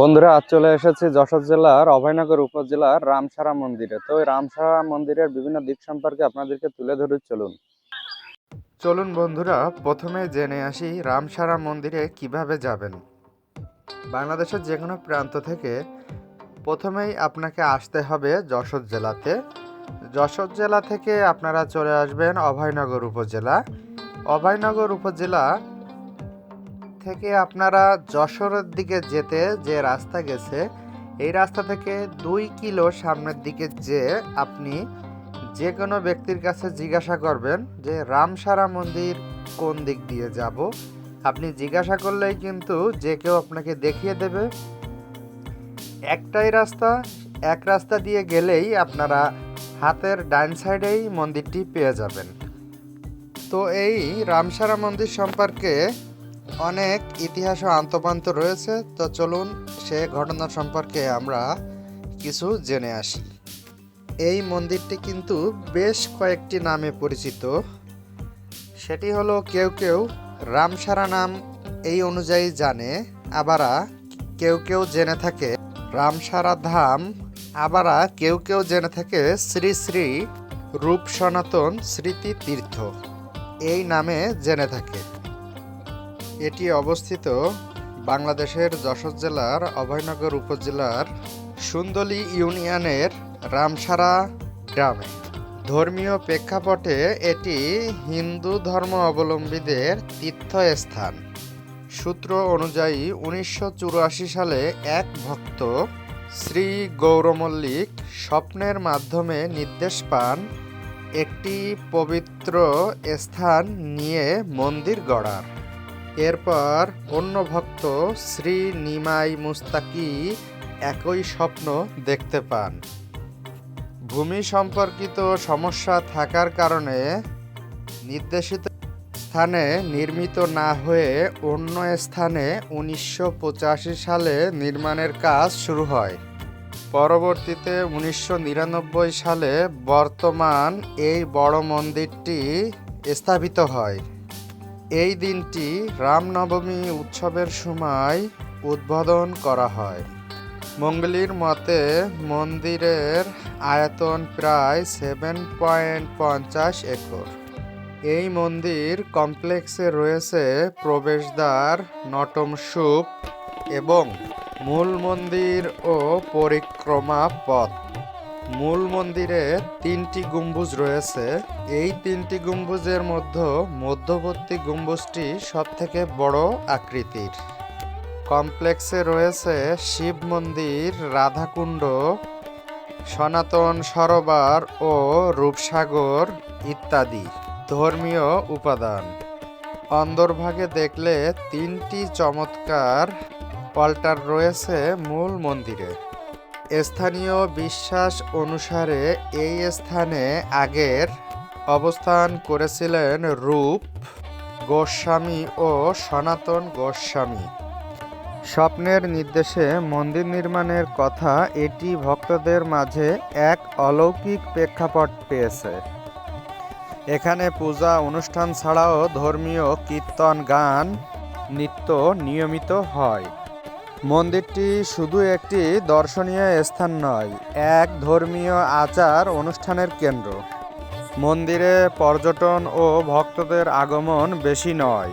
বন্ধুরা, আজ চলে এসেছি যশোর জেলার অভয়নগর উপজেলার রামসারা মন্দিরে। তো ওই রামসারা মন্দিরের বিভিন্ন দিক সম্পর্কে আপনাদেরকে তুলে ধরে, চলুন। চলুন বন্ধুরা, প্রথমে জেনে আসি রামসারা মন্দিরে কীভাবে যাবেন। বাংলাদেশের যে কোনো প্রান্ত থেকে প্রথমেই আপনাকে আসতে হবে যশোর জেলাতে। যশোর জেলা থেকে আপনারা চলে আসবেন অভয়নগর উপজেলা। অভয়নগর উপজেলা থেকে আপনারা যশোরের দিকে যেতে যে রাস্তা গেছে, এই রাস্তা থেকে দুই কিলো সামনের দিকে যে আপনি যে কোনো ব্যক্তির কাছে জিজ্ঞাসা করবেন যে, রামসারা মন্দির কোন দিক দিয়ে যাব? আপনি জিজ্ঞাসা করলেই কিন্তু যে কেউ আপনাকে দেখিয়ে দেবে। একটাই রাস্তা, এক রাস্তা দিয়ে গেলেই আপনারা হাতের ডাইন সাইডেই মন্দিরটি পেয়ে যাবেন। তো এই রামসারা মন্দির সম্পর্কে অনেক ইতিহাস ও আন্তপান্ত রয়েছে, তো চলুন সে ঘটনা সম্পর্কে আমরা কিছু জেনে আসি। এই মন্দিরটি কিন্তু বেশ কয়েকটি নামে পরিচিত। সেটি হলো কেউ কেউ রামসারা নাম এই অনুযায়ী জানে, আবারা কেউ কেউ জেনে থাকে রামসারা ধাম, আবারা কেউ কেউ জেনে থাকে শ্রী শ্রী রূপ সনাতন স্মৃতি তীর্থ এই নামে জেনে থাকে। এটি অবস্থিত বাংলাদেশের যশোর জেলার অভয়নগর উপজেলার সুন্দলী ইউনিয়নের রামসারা গ্রামে। ধর্মীয় প্রেক্ষাপটে এটি হিন্দু ধর্ম অবলম্বীদের তীর্থস্থান। সূত্র অনুযায়ী উনিশশো চুরাশি সালে এক ভক্ত শ্রী গৌরমল্লিক স্বপ্নের মাধ্যমে নির্দেশ পান একটি পবিত্র স্থান নিয়ে মন্দির গড়ার। এরপর অন্য ভক্ত শ্রী নিমাই মুস্তাকি একই স্বপ্ন দেখতে পান। ভূমি সম্পর্কিত সমস্যা থাকার কারণে নির্দেশিত স্থানে নির্মিত না হয়ে অন্য স্থানে উনিশশো পঁচাশি সালে নির্মাণের কাজ শুরু হয়। পরবর্তীতে উনিশশো নিরানব্বই সালে বর্তমান এই বড় মন্দিরটি স্থাপিত হয়। এই দিনটি রামনবমী উৎসবের সময় উদ্বোধন করা হয়। মঙ্গলির মতে মন্দিরের আয়তন প্রায় সেভেন পয়েন্ট পঞ্চাশ একর। এই মন্দির কমপ্লেক্সে রয়েছে প্রবেশদ্বার নটমসূপ এবং মূল মন্দির ও পরিক্রমা পথ। মূল মন্দিরে তিনটি গম্বুজ রয়েছে। এই তিনটি গম্বুজের মধ্যে মধ্যবর্তী গম্বুজটি সবথেকে বড় আকৃতির। কমপ্লেক্সে রয়েছে শিব মন্দির, রাধাকুণ্ড, সনাতন সরোবর ও রূপসাগর ইত্যাদি ধর্মীয় উপাদান। অন্দরভাগে দেখলে তিনটি চমৎকার অল্টার রয়েছে মূল মন্দিরে। স্থানীয় বিশ্বাস অনুসারে এই স্থানে আগের অবস্থান করেছিলেন রূপ গোস্বামী ও সনাতন গোস্বামী। স্বপ্নের নির্দেশে মন্দির নির্মাণের কথা এটি ভক্তদের মাঝে এক অলৌকিক প্রেক্ষাপট পেয়েছে। এখানে পূজা অনুষ্ঠান ছাড়াও ধর্মীয় কীর্তন, গান, নৃত্য নিয়মিত হয়। মন্দিরটি শুধু একটি দর্শনীয় স্থান নয়, এক ধর্মীয় আচার অনুষ্ঠানের কেন্দ্র। মন্দিরে পর্যটন ও ভক্তদের আগমন বেশি নয়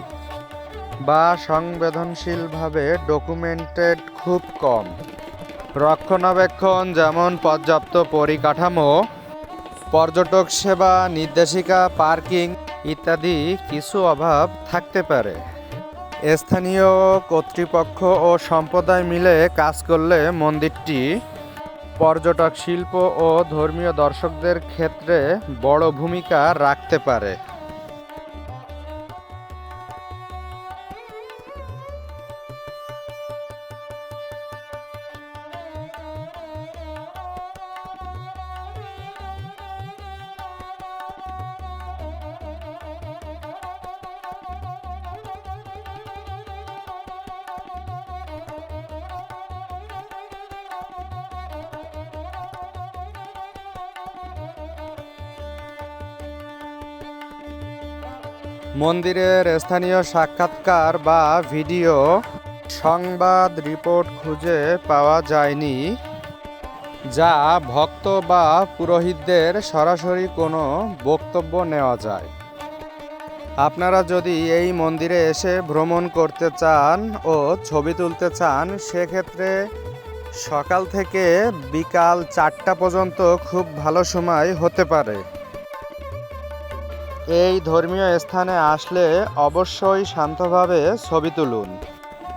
বা সংবেদনশীলভাবে ডকুমেন্টেড খুব কম। রক্ষণাবেক্ষণ যেমন পর্যাপ্ত পরিকাঠামো, পর্যটক সেবা, নির্দেশিকা, পার্কিং ইত্যাদি কিছু অভাব থাকতে পারে। স্থানীয় কর্তৃপক্ষ ও সম্প্রদায় মিলে কাজ করলে মন্দিরটি পর্যটক শিল্প ও ধর্মীয় দর্শকদের ক্ষেত্রে বড় ভূমিকা রাখতে পারে। মন্দিরের স্থানীয় সাক্ষাৎকার বা ভিডিও সংবাদ রিপোর্ট খুঁজে পাওয়া যায়নি, যা ভক্ত বা পুরোহিতদের সরাসরি কোনো বক্তব্য নেওয়া যায়। আপনারা যদি এই মন্দিরে এসে ভ্রমণ করতে চান ও ছবি তুলতে চান, সেক্ষেত্রে সকাল থেকে বিকাল চারটা পর্যন্ত খুব ভালো সময় হতে পারে। এই ধর্মীয় স্থানে আসলে অবশ্যই শান্তভাবে ছবি তুলুন।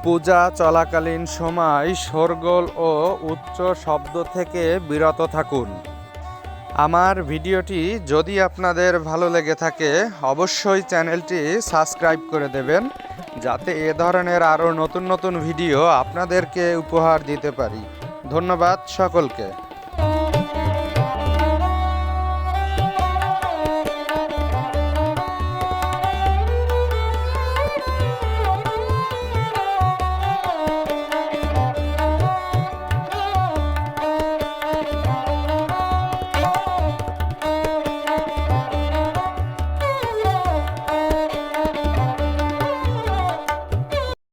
পূজা চলাকালীন সময় শোরগোল ও উচ্চ শব্দ থেকে বিরত থাকুন। আমার ভিডিওটি যদি আপনাদের ভালো লেগে থাকে, অবশ্যই চ্যানেলটি সাবস্ক্রাইব করে দেবেন, যাতে এ ধরনের আরও নতুন নতুন ভিডিও আপনাদেরকে উপহার দিতে পারি। ধন্যবাদ সকলকে।